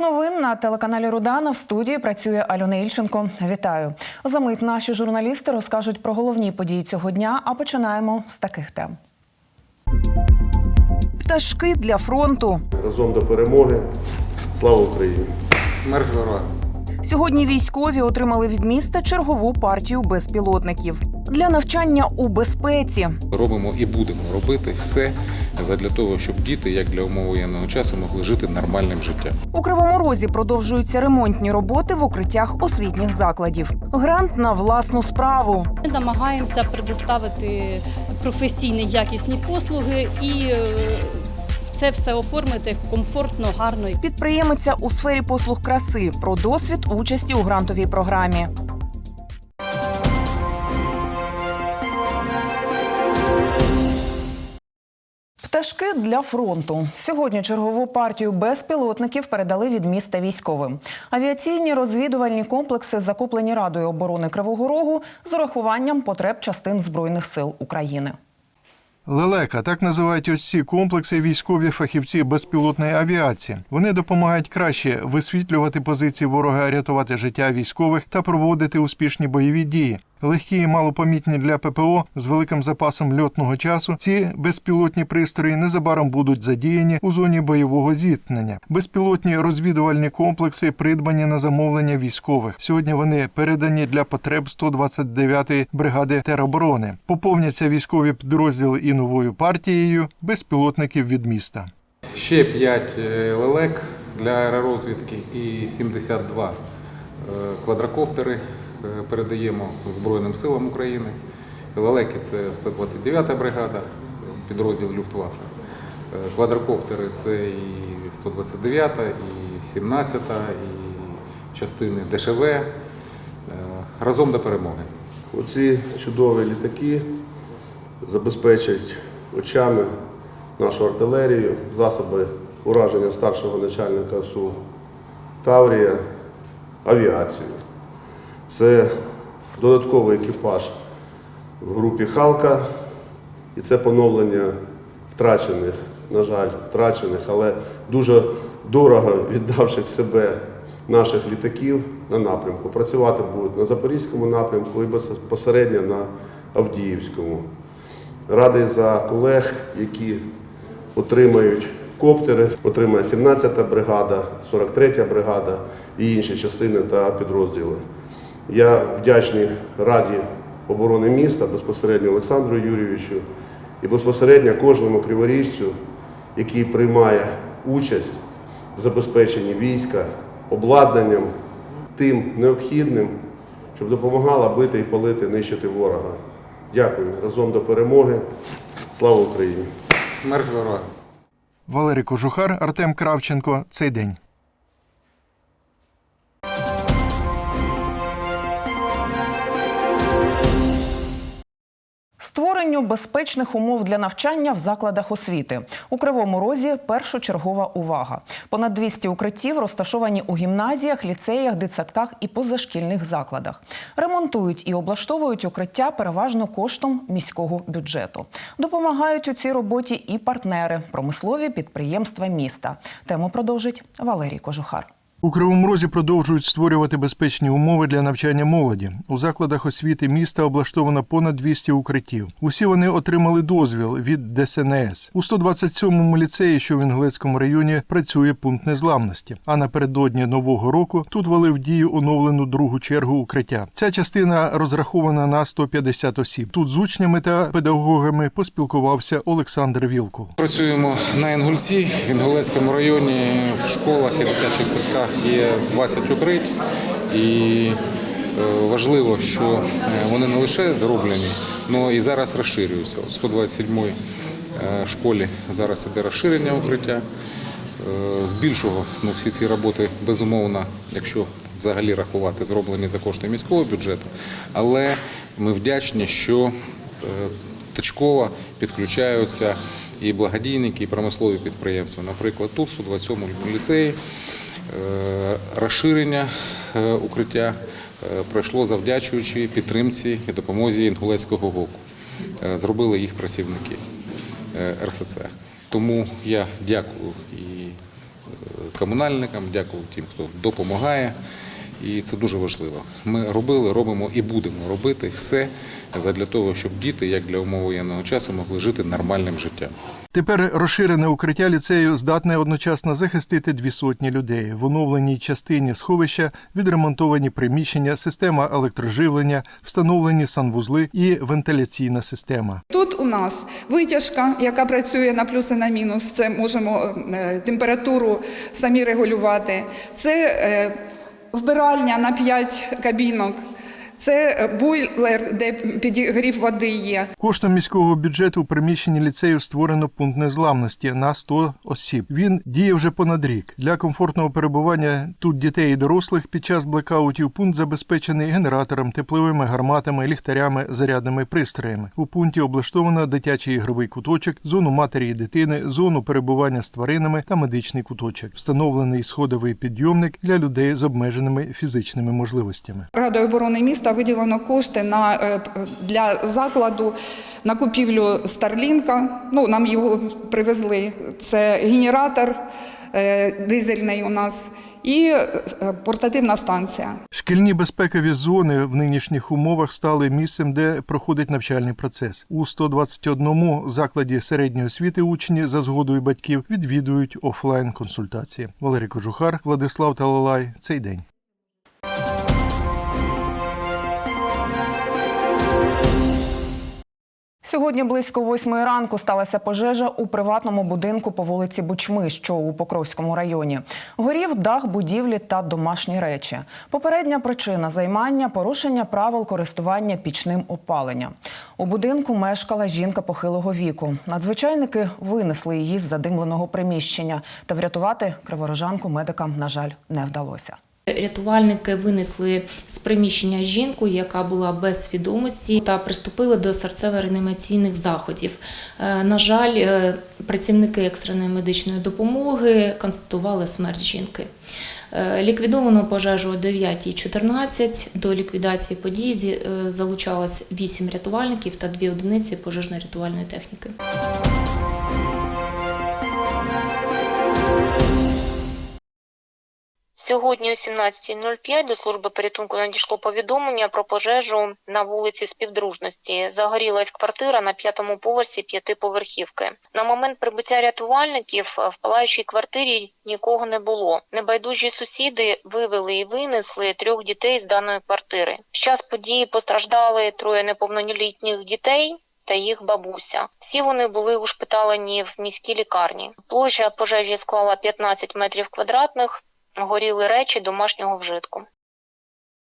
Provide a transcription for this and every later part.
новин на телеканалі Рудана в студії працює Альона Ільченко. Вітаю. Замить наші журналісти розкажуть про головні події цього дня. А починаємо з таких тем. Пташки для фронту. разом до перемоги. Слава Україні! Смерть ворога. Сьогодні військові отримали від міста чергову партію безпілотників для навчання у безпеці. Робимо і будемо робити все задля того, щоб діти, як для умов воєнного часу, могли жити нормальним життям. У Кривому Розі продовжуються ремонтні роботи в укриттях освітніх закладів. Грант на власну справу. Ми намагаємося предоставити професійні якісні послуги і е, це все оформити комфортно, гарно. Підприємиця у сфері послуг краси про досвід участі у грантовій програмі. Пташки для фронту сьогодні чергову партію безпілотників передали від міста військовим. Авіаційні розвідувальні комплекси закуплені Радою оборони Кривого Рогу з урахуванням потреб частин збройних сил України. Лелека так називають ось ці комплекси військові фахівці безпілотної авіації. Вони допомагають краще висвітлювати позиції ворога, рятувати життя військових та проводити успішні бойові дії. Легкі і малопомітні для ППО з великим запасом льотного часу. Ці безпілотні пристрої незабаром будуть задіяні у зоні бойового зіткнення. Безпілотні розвідувальні комплекси придбані на замовлення військових. Сьогодні вони передані для потреб 129-ї бригади тероборони. Поповняться військові підрозділи і новою партією безпілотників від міста. Ще 5 лелек для аеророзвідки і 72 е, квадрокоптери е, передаємо Збройним силам України. Лелеки це 129-та бригада, підрозділ Люфтваффе. Е, Квадрокоптери це і 129-та, і 17-та, і частини ДШВ. Е, Разом до перемоги. Оці чудові літаки забезпечать очами нашу артилерію, засоби ураження старшого начальника СУ Таврія, авіацію. Це додатковий екіпаж в групі Халка, і це поновлення втрачених, на жаль, втрачених, але дуже дорого віддавших себе наших літаків на напрямку. Працювати будуть на Запорізькому напрямку і безпосередньо на Авдіївському. Радий за колег, які отримають коптери, отримає 17-та бригада, 43-я бригада і інші частини та підрозділи. Я вдячний Раді оборони міста, безпосередньо Олександру Юрійовичу і безпосередньо кожному криворіжцю, який приймає участь в забезпеченні війська, обладнанням тим необхідним, щоб допомагала бити і палити, нищити ворога. Дякую. Разом до перемоги. Слава Україні! Смерть ворога. Валерій Кожухар, Артем Кравченко. Цей день. Створенню безпечних умов для навчання в закладах освіти у Кривому Розі першочергова увага. Понад 200 укриттів розташовані у гімназіях, ліцеях, дитсадках і позашкільних закладах. Ремонтують і облаштовують укриття переважно коштом міського бюджету. Допомагають у цій роботі і партнери, промислові підприємства міста. Тему продовжить Валерій Кожухар. У Кривому Розі продовжують створювати безпечні умови для навчання молоді. У закладах освіти міста облаштовано понад 200 укриттів. Усі вони отримали дозвіл від ДСНС. У 127-му ліцеї, що в Інгулецькому районі, працює пункт незламності. А напередодні нового року тут ввели в дію оновлену другу чергу укриття. Ця частина розрахована на 150 осіб. Тут з учнями та педагогами поспілкувався Олександр Вілкул. Працюємо на Інгульці в Інгулецькому районі в школах і дитячих садках є 20 укрить. І е, важливо, що е, вони не лише зроблені, але і зараз розширюються. У 127 й школі зараз іде розширення укриття. Е, Збільшого ну, всі ці роботи безумовно, якщо взагалі рахувати, зроблені за кошти міського бюджету. Але ми вдячні, що е, точково підключаються і благодійники, і промислові підприємства. Наприклад, тут, у 27-му ліцеї, е, розширення е, укриття е, пройшло завдячуючи підтримці і допомозі Інгулецького ГОКу. Е, Зробили їх працівники е, РСЦ. Тому я дякую і е, комунальникам, дякую тим, хто допомагає. І це дуже важливо. Ми робили, робимо і будемо робити все для того, щоб діти, як для умов воєнного часу, могли жити нормальним життям. Тепер розширене укриття ліцею здатне одночасно захистити дві сотні людей. В оновленій частині сховища відремонтовані приміщення, система електроживлення, встановлені санвузли і вентиляційна система. Тут у нас витяжка, яка працює на плюс і на мінус. Це можемо е, температуру самі регулювати. Це е, вбиральня на 5 кабінок. Це е, бойлер, де підігрів води є. Коштом міського бюджету у приміщенні ліцею створено пункт незламності на 100 осіб. Він діє вже понад рік. Для комфортного перебування тут дітей і дорослих під час блекаутів пункт забезпечений генератором, тепловими гарматами, ліхтарями, зарядними пристроями. У пункті облаштовано дитячий ігровий куточок, зону матері і дитини, зону перебування з тваринами та медичний куточок. Встановлений сходовий підйомник для людей з обмеженими фізичними можливостями. Радою оборони міста виділено кошти на, е, для закладу на купівлю Старлінка. Ну, нам його привезли. Це генератор е, дизельний у нас і е, портативна станція. Шкільні безпекові зони в нинішніх умовах стали місцем, де проходить навчальний процес. У 121 закладі середньої освіти учні за згодою батьків відвідують офлайн консультації. Валерій Кожухар, Владислав Талалай. Цей день. Сьогодні близько восьмої ранку сталася пожежа у приватному будинку по вулиці Бучми, що у Покровському районі. Горів дах будівлі та домашні речі. Попередня причина займання порушення правил користування пічним опаленням. У будинку мешкала жінка похилого віку. Надзвичайники винесли її з задимленого приміщення, та врятувати криворожанку медикам, на жаль, не вдалося. Рятувальники винесли з приміщення жінку, яка була без свідомості, та приступили до серцево-реанімаційних заходів. Е, На жаль, е, працівники екстреної медичної допомоги констатували смерть жінки. Е, Ліквідовано пожежу о 9.14. До ліквідації події залучалось 8 рятувальників та 2 одиниці пожежно-рятувальної техніки. Сьогодні о 17.05 до служби порятунку надійшло повідомлення про пожежу на вулиці Співдружності. Загорілась квартира на п'ятому поверсі п'ятиповерхівки. На момент прибуття рятувальників в палаючій квартирі нікого не було. Небайдужі сусіди вивели і винесли трьох дітей з даної квартири. В час події постраждали троє неповнолітніх дітей. Та їх бабуся. Всі вони були ушпиталені в міській лікарні. Площа пожежі склала 15 метрів квадратних горіли речі домашнього вжитку.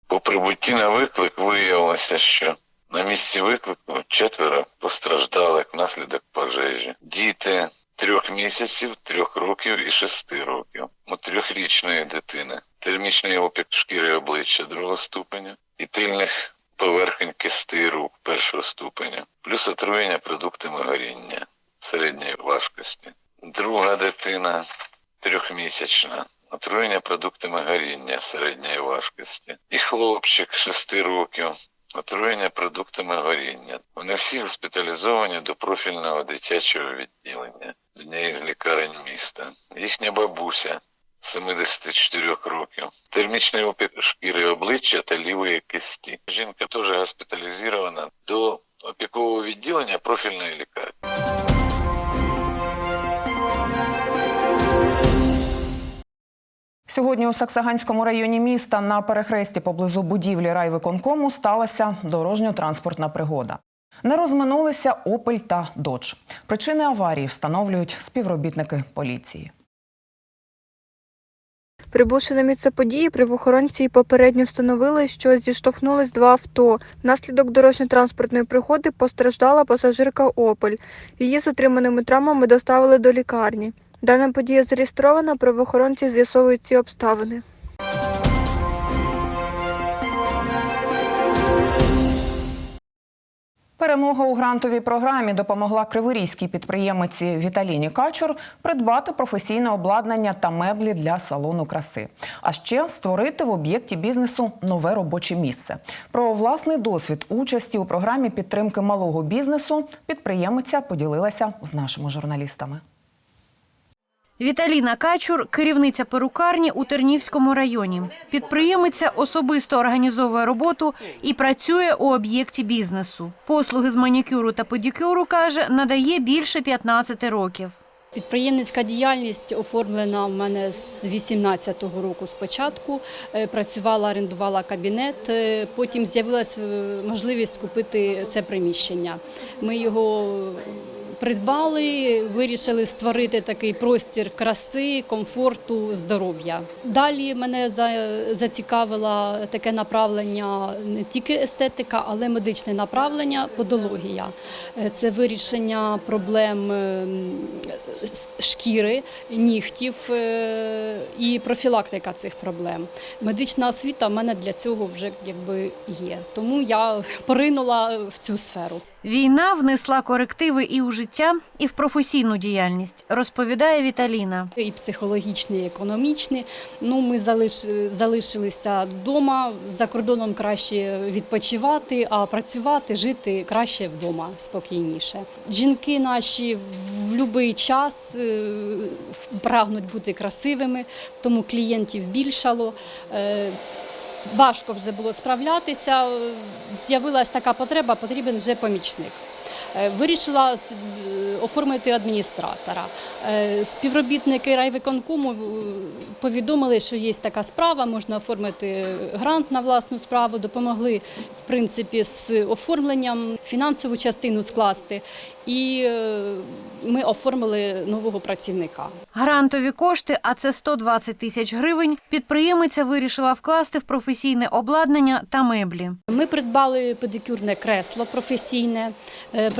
По прибутті на виклик виявилося, що на місці виклику четверо постраждалих внаслідок пожежі. Діти трьох місяців, трьох років і шести років. У трьохрічної дитини термічний опік шкіри обличчя другого ступеня і тильних поверхень кисти рук першого ступеня, плюс отруєння продуктами горіння середньої важкості. Друга дитина трьохмісячна. Отруєння продуктами горіння середньої важкості. І хлопчик 6 років. Отруєння продуктами горіння. Вони всі госпіталізовані до профільного дитячого відділення однієї з лікарень міста. Їхня бабуся 74 років. Термічний опік шкіри обличчя та лівої кисті. Жінка теж госпіталізована до опікового відділення профільної лікарні. Сьогодні у Саксаганському районі міста на перехресті поблизу будівлі райвиконкому сталася дорожньо-транспортна пригода. Не розминулися Опель та Додж. Причини аварії встановлюють співробітники поліції. Прибувши на місце події, правоохоронці попередньо встановили, що зіштовхнулись два авто. Внаслідок дорожньо-транспортної пригоди постраждала пасажирка Опель. Її з отриманими травмами доставили до лікарні. Дана подія зареєстрована, правоохоронці з'ясовують ці обставини. Перемога у грантовій програмі допомогла криворізькій підприємиці Віталіні Качур придбати професійне обладнання та меблі для салону краси, а ще створити в об'єкті бізнесу нове робоче місце. Про власний досвід участі у програмі підтримки малого бізнесу підприємиця поділилася з нашими журналістами. Віталіна Качур, керівниця перукарні у Тернівському районі. Підприємиця особисто організовує роботу і працює у об'єкті бізнесу. Послуги з манікюру та педикюру, каже, надає більше 15 років. Підприємницька діяльність оформлена в мене з 18-го року спочатку. Е, Працювала, орендувала кабінет. Е, Потім з'явилася можливість купити це приміщення. Ми його придбали, вирішили створити такий простір краси, комфорту, здоров'я. Далі мене за- зацікавило таке направлення не тільки естетика, але медичне направлення, подологія. Е, Це вирішення проблем е, шкіри, нігтів е, і профілактика цих проблем. Медична освіта в мене для цього вже якби є. Тому я поринула в цю сферу. Війна внесла корективи і у життя, і в професійну діяльність, розповідає Віталіна. і психологічні, і економічні. Ну, ми залиш, залишилися вдома. За кордоном краще відпочивати, а працювати, жити краще вдома, спокійніше. Жінки наші в будь-який час е, прагнуть бути красивими, тому клієнтів більшало. Важко вже було справлятися. З'явилася така потреба, потрібен вже помічник. Е, Вирішила е, оформити адміністратора. Е, Співробітники райвиконкому повідомили, що є така справа, можна оформити грант на власну справу, допомогли в принципі з оформленням, фінансову частину скласти. І ми оформили нового працівника. Грантові кошти, а це 120 тисяч гривень, підприємиця вирішила вкласти в професійне обладнання та меблі. Ми придбали педикюрне кресло професійне,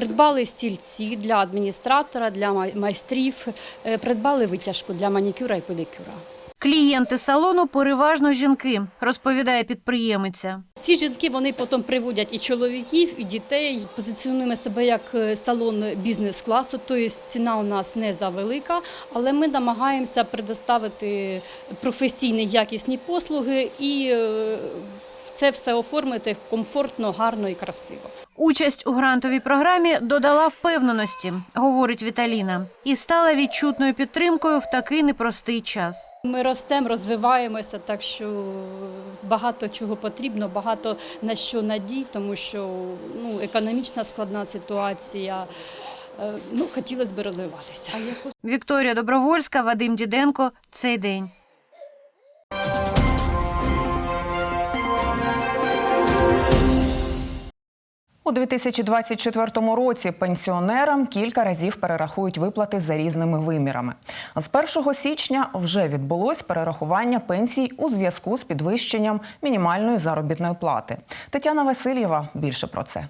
придбали стільці для адміністратора, для май- майстрів, е, придбали витяжку для манікюра і педикюра. Клієнти салону переважно жінки, розповідає підприємиця. Ці жінки вони потім приводять і чоловіків, і дітей. Позиціонуємо себе як е, салон бізнес-класу, тобто ціна у нас не завелика, але ми намагаємося предоставити професійні якісні послуги і е, це все оформити комфортно, гарно і красиво. Участь у грантовій програмі додала впевненості, говорить Віталіна, і стала відчутною підтримкою в такий непростий час. Ми ростемо, розвиваємося, так що багато чого потрібно, багато на що надій, тому що ну, економічна складна ситуація. Е, Ну, хотілося б розвиватися. Вікторія Добровольська, Вадим Діденко. Цей день. У 2024 році пенсіонерам кілька разів перерахують виплати за різними вимірами. З 1 січня вже відбулось перерахування пенсій у зв'язку з підвищенням мінімальної заробітної плати. Тетяна Васильєва більше про це.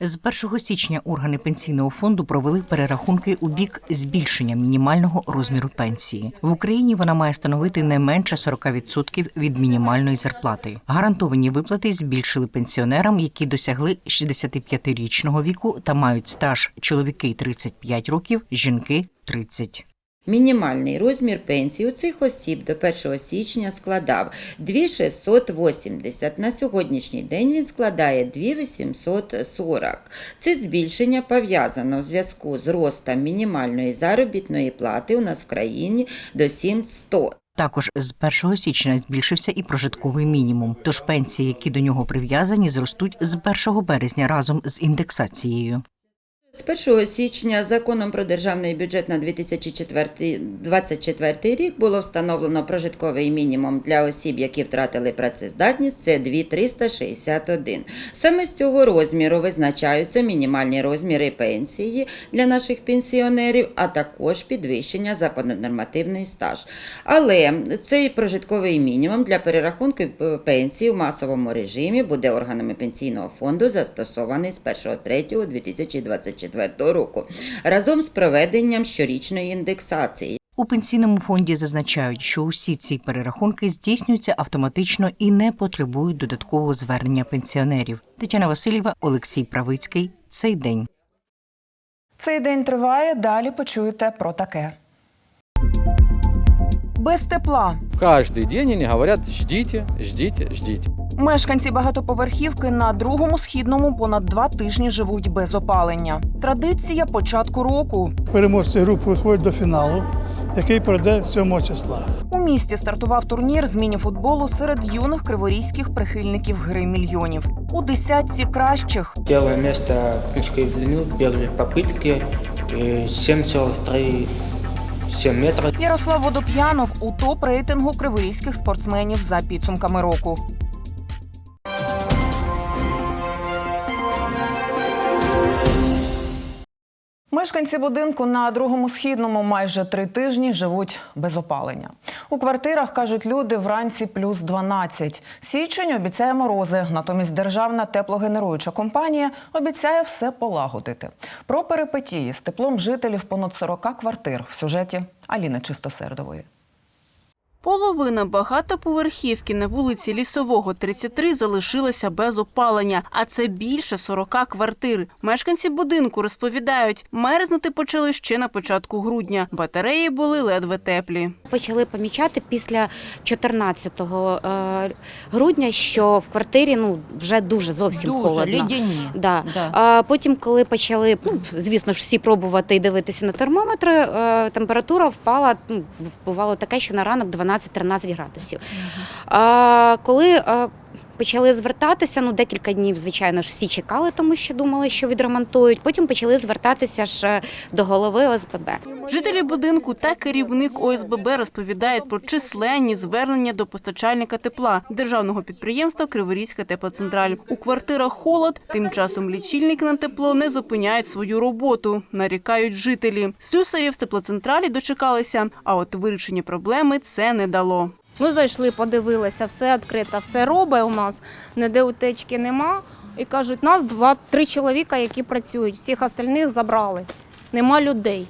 З 1 січня органи пенсійного фонду провели перерахунки у бік збільшення мінімального розміру пенсії. В Україні вона має становити не менше 40% від мінімальної зарплати. Гарантовані виплати збільшили пенсіонерам, які досягли 65-річного віку та мають стаж чоловіки 35 років, жінки 30. Мінімальний розмір пенсії у цих осіб до 1 січня складав 2680. На сьогоднішній день він складає 2840. Це збільшення пов'язано в зв'язку з ростом мінімальної заробітної плати у нас в країні до 7100. Також з 1 січня збільшився і прожитковий мінімум. Тож пенсії, які до нього прив'язані, зростуть з 1 березня разом з індексацією. З 1 січня законом про державний бюджет на 2024 рік було встановлено прожитковий мінімум для осіб, які втратили працездатність. Це 2361. Саме з цього розміру визначаються мінімальні розміри пенсії для наших пенсіонерів, а також підвищення за понаднормативний стаж. Але цей прожитковий мінімум для перерахунку пенсії в масовому режимі буде органами пенсійного фонду застосований з 1.3.2024 року разом з проведенням щорічної індексації. У пенсійному фонді зазначають, що усі ці перерахунки здійснюються автоматично і не потребують додаткового звернення пенсіонерів. Тетяна Васильєва, Олексій Правицький. Цей день. Цей день триває. Далі почуєте про таке. Без тепла Каждый день они говорят «ждите, ждите, ждите». Мешканці багатоповерхівки на другому східному понад два тижні живуть без опалення. Традиція початку року. Переможці груп виходять до фіналу. який пройде 7 числа. У місті стартував турнір з міні-футболу серед юних криворізьких прихильників гри мільйонів. У десятці кращих Первое место в Пинской длину, первые попытки, э, 7,37 метра. Ярослав Водоп'янов у топ рейтингу криворізьких спортсменів за підсумками року. Мешканці будинку на другому східному майже три тижні живуть без опалення. У квартирах кажуть люди вранці плюс 12. Січень обіцяє морози. Натомість державна теплогенеруюча компанія обіцяє все полагодити. Про перипетії з теплом жителів понад 40 квартир в сюжеті Аліни Чистосердової. Половина багатоповерхівки на вулиці Лісового, 33 залишилася без опалення, а це більше 40 квартир. Мешканці будинку розповідають, мерзнути почали ще на початку грудня. Батареї були ледве теплі. Почали помічати після 14 е, грудня, що в квартирі ну вже дуже зовсім Дуже, холодно. ледяні. Да. Да. А потім, коли почали, ну звісно ж, всі пробувати і дивитися на термометри, е, температура впала. Ну, бувало таке, що на ранок 12-13 градусів. А коли почали звертатися, ну декілька днів, звичайно ж, всі чекали, тому що думали, що відремонтують. Потім почали звертатися ж е, до голови ОСББ. Жителі будинку та керівник ОСББ розповідають про численні звернення до постачальника тепла державного підприємства Криворізька теплоцентраль. У квартирах холод. Тим часом лічильники на тепло не зупиняють свою роботу. Нарікають жителі. Слюсарів з теплоцентралі дочекалися, а от вирішення проблеми це не дало. Ми зайшли, подивилися, все відкрито, все робить у нас, ніде утечки нема. І кажуть, нас два-три чоловіка, які працюють, всіх остальних забрали. Нема людей.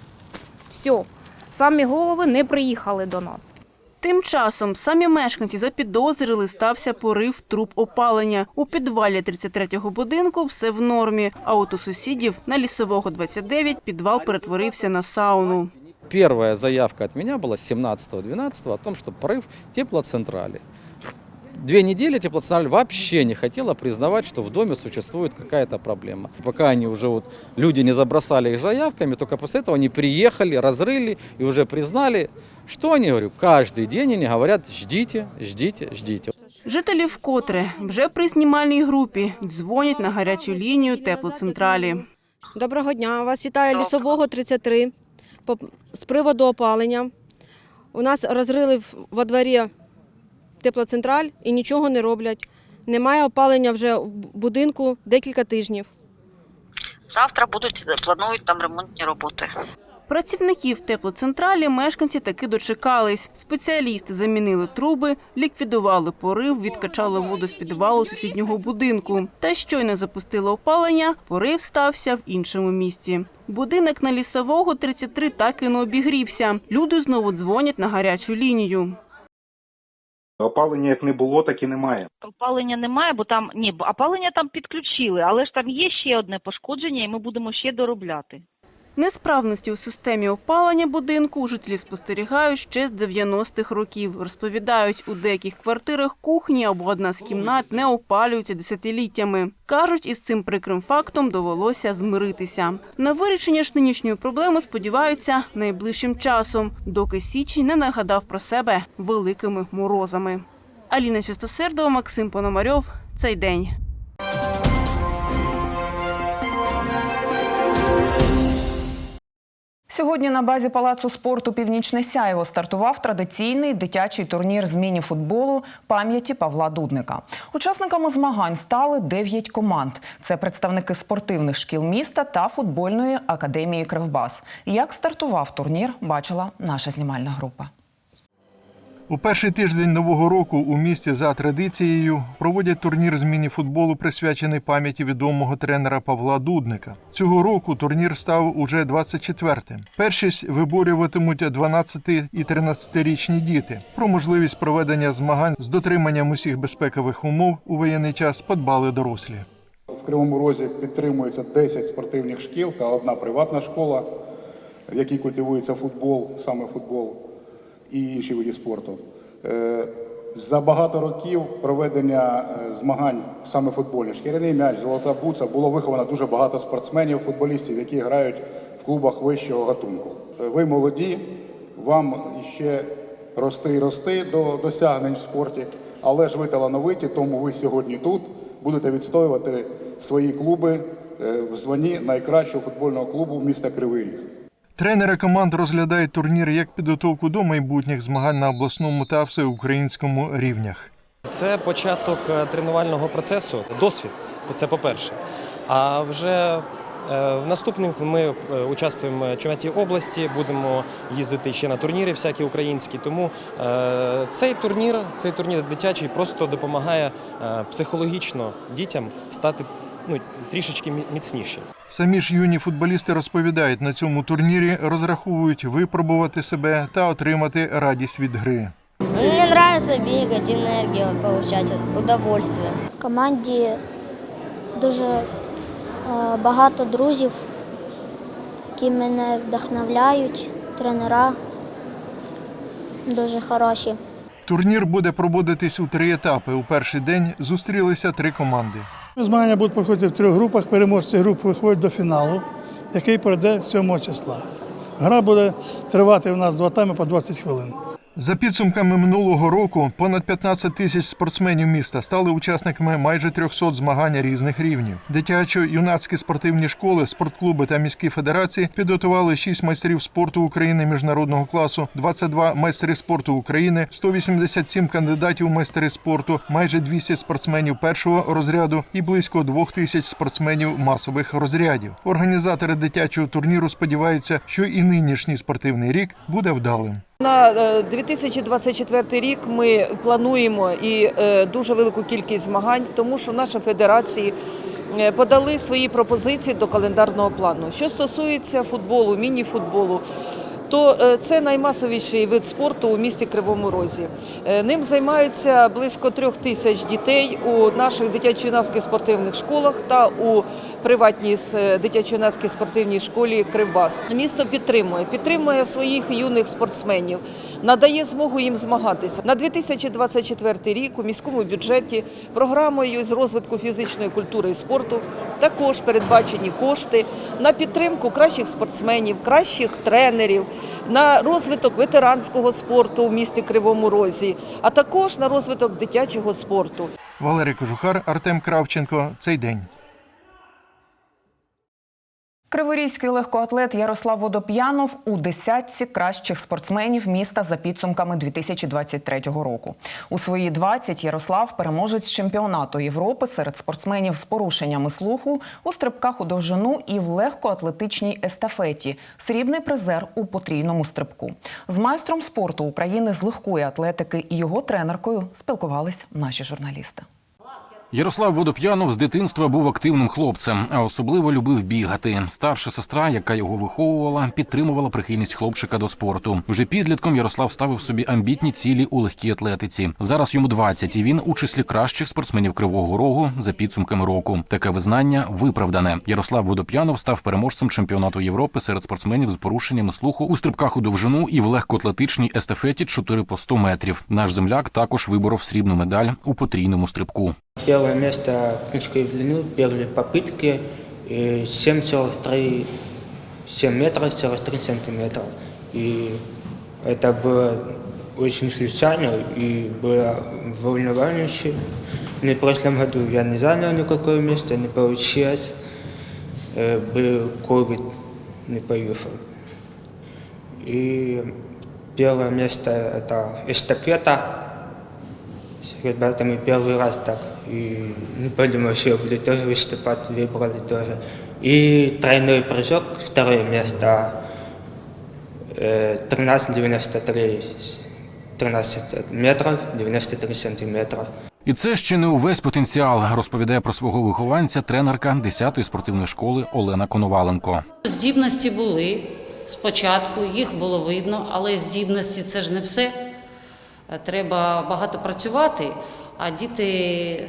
Все. Самі голови не приїхали до нас. Тим часом самі мешканці запідозрили, стався порив труб опалення. У підвалі 33-го будинку все в нормі. А от у сусідів на лісового 29 підвал перетворився на сауну. Первая заявка от меня была 17-12 о том, что порыв теплоцентрали. Две недели теплоцентраль вообще не хотела признавать, что в доме существует какая-то проблема. Пока они уже вот, люди не забросали их заявками, только после этого они приехали, разрыли и уже признали, что они, говорю, каждый день они говорят, ждите, ждите, ждите. Жителі вкотре вже при знімальній групі дзвонять на гарячу лінію теплоцентралі. Доброго дня. Вас вітає лісового 33 По- з приводу опалення. У нас розрили во дворі теплоцентраль і нічого не роблять. Немає опалення вже в будинку декілька тижнів. Завтра будуть планують там ремонтні роботи. Працівників теплоцентралі мешканці таки дочекались. Спеціалісти замінили труби, ліквідували порив, відкачали воду з підвалу сусіднього будинку. Та щойно запустили опалення, порив стався в іншому місці. Будинок на лісового 33 так і не обігрівся. Люди знову дзвонять на гарячу лінію. Опалення як не було, так і немає. Опалення немає, бо там ні, опалення там підключили, але ж там є ще одне пошкодження, і ми будемо ще доробляти. Несправності у системі опалення будинку жителі спостерігають ще з 90-х років. Розповідають, у деяких квартирах кухні або одна з кімнат не опалюються десятиліттями. Кажуть, із цим прикрим фактом довелося змиритися. На вирішення ж нинішньої проблеми сподіваються найближчим часом, доки січень не нагадав про себе великими морозами. Аліна Чистосердова, Максим Пономарьов. Цей день. Сьогодні на базі палацу спорту Північне Сяєво стартував традиційний дитячий турнір з міні-футболу пам'яті Павла Дудника. Учасниками змагань стали 9 команд. Це представники спортивних шкіл міста та футбольної академії Кривбас. Як стартував турнір, бачила наша знімальна група. У перший тиждень нового року у місті за традицією проводять турнір з міні-футболу, присвячений пам'яті відомого тренера Павла Дудника. Цього року турнір став уже 24-тим. Першість виборюватимуть 12 і 13-річні діти. Про можливість проведення змагань з дотриманням усіх безпекових умов у воєнний час подбали дорослі. В Кривому Розі підтримується 10 спортивних шкіл та одна приватна школа, в якій культивується футбол, саме футбол і інші види спорту. Е, За багато років проведення е, змагань саме футбольних, шкіряний м'яч, золота буца, було виховано дуже багато спортсменів, футболістів, які грають в клубах вищого гатунку. Е, Ви молоді, вам ще рости і рости до досягнень в спорті, але ж ви талановиті, тому ви сьогодні тут будете відстоювати свої клуби в званні найкращого футбольного клубу міста Кривий Ріг. Тренери команд розглядають турнір як підготовку до майбутніх змагань на обласному та всеукраїнському рівнях. Це початок е, тренувального процесу, досвід. Це по-перше. А вже е, в наступних ми е, участвуємо в чемпіонаті області, будемо їздити ще на турніри всякі українські. Тому цей турнір, цей турнір дитячий просто допомагає психологічно дітям стати ну, трішечки мі- міцніші. Самі ж юні футболісти розповідають, на цьому турнірі розраховують випробувати себе та отримати радість від гри. Мне нравится бегать, энергию получать, удовольствие. В команді дуже е, багато друзів, які мене вдохновляють, тренера дуже хороші. Турнір буде проводитись у три етапи. У перший день зустрілися три команди. Змагання будуть проходити в трьох групах. Переможці груп виходять до фіналу, який пройде 7 числа. Гра буде тривати у нас два тайми по 20 хвилин. За підсумками минулого року, понад 15 тисяч спортсменів міста стали учасниками майже 300 змагань різних рівнів. Дитячо-юнацькі спортивні школи, спортклуби та міські федерації підготували 6 майстрів спорту України міжнародного класу, 22 майстри спорту України, 187 кандидатів у майстри спорту, майже 200 спортсменів першого розряду і близько 2 тисяч спортсменів масових розрядів. Організатори дитячого турніру сподіваються, що і нинішній спортивний рік буде вдалим. На е, 2024 рік ми плануємо і е, дуже велику кількість змагань, тому що наші федерації е, подали свої пропозиції до календарного плану. Що стосується футболу, міні-футболу, то е, це наймасовіший вид спорту у місті Кривому Розі. Е, Ним займаються близько трьох тисяч дітей у наших дитячо-юнацьких спортивних школах та у приватній е, дитячо-юнацькій спортивній школі Кривбас. Місто підтримує, підтримує своїх юних спортсменів, надає змогу їм змагатися. На 2024 рік у міському бюджеті програмою з розвитку фізичної культури і спорту також передбачені кошти на підтримку кращих спортсменів, кращих тренерів, на розвиток ветеранського спорту в місті Кривому Розі, а також на розвиток дитячого спорту. Валерій Кожухар, Артем Кравченко. Цей день. Криворізький легкоатлет Ярослав Водоп'янов у десятці кращих спортсменів міста за підсумками 2023 року. У свої 20 Ярослав переможець чемпіонату Європи серед спортсменів з порушеннями слуху у стрибках у довжину і в легкоатлетичній естафеті. Срібний призер у потрійному стрибку. З майстром спорту України з легкої атлетики і його тренеркою спілкувались наші журналісти. Ярослав Водоп'янов з дитинства був активним хлопцем, а особливо любив бігати. Старша сестра, яка його виховувала, підтримувала прихильність хлопчика до спорту. Вже підлітком Ярослав ставив собі амбітні цілі у легкій атлетиці. Зараз йому 20, і він у числі кращих спортсменів Кривого Рогу за підсумками року. Таке визнання виправдане. Ярослав Водоп'янов став переможцем чемпіонату Європи серед спортсменів з порушеннями слуху у стрибках у довжину і в легкоатлетичній естафеті 4 по 100 метрів. Наш земляк також виборов срібну медаль у потрійному стрибку. Первое место прыжке в попытки, и 7,3 7 метров 43 сантиметра. И это было очень случайно и было волнующе. В прошлом году я не занял никакое место, не получилось. Э, Был ковид, не поехал. И первое место это эстафета. С ребятами первый раз так. И не подумал, что я буду тоже выступать, выбрали тоже. И тройной прыжок, второе место, э, 13,93 13 метров, 93 сантиметра. І це ще не увесь потенціал, розповідає про свого вихованця тренерка 10-ї спортивної школи Олена Коноваленко. Здібності були спочатку, їх було видно, але здібності це ж не все. Е, Треба багато працювати, а діти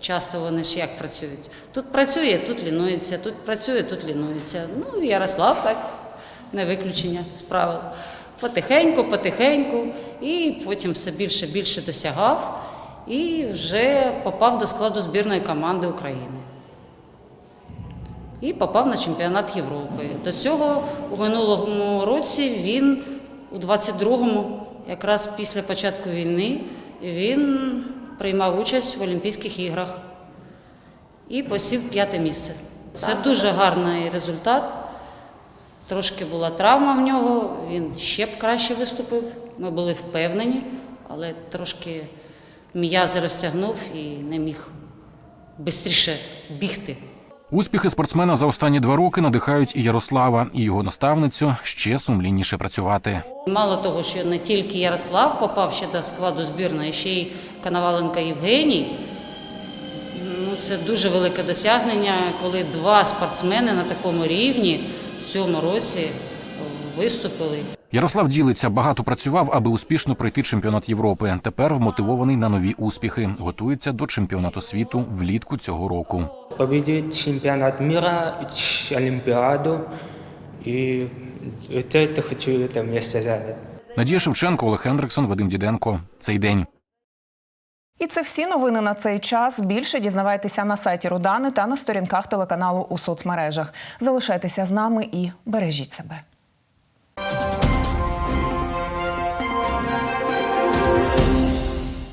часто вони ж як працюють. Тут працює, тут лінується, тут працює, тут лінується. Ну, Ярослав так, не виключення з правил. Потихеньку, потихеньку, і потім все більше більше досягав і вже попав до складу збірної команди України. І попав на чемпіонат Європи. До цього у минулому році він У 22-му, якраз після початку війни, він приймав участь в Олімпійських іграх і посів п'яте місце. Це дуже гарний результат. Трошки була травма в нього, він ще б краще виступив. Ми були впевнені, але трошки м'язи розтягнув і не міг швидше бігти. Успіхи спортсмена за останні два роки надихають і Ярослава, і його наставницю ще сумлінніше працювати. Мало того, що не тільки Ярослав попав ще до складу збірної, ще й Коноваленко Євгеній. Ну, це дуже велике досягнення, коли два спортсмени на такому рівні в цьому році виступили. Ярослав ділиться, багато працював, аби успішно пройти чемпіонат Європи. Тепер вмотивований на нові успіхи. Готується до чемпіонату світу влітку цього року. Победить чемпионат мира, ч- Олимпиаду. И вот хочу это место занять. Надія Шевченко, Олег Хендриксон, Вадим Діденко. Цей день. І це всі новини на цей час. Більше дізнавайтеся на сайті Рудани та на сторінках телеканалу у соцмережах. Залишайтеся з нами і бережіть себе.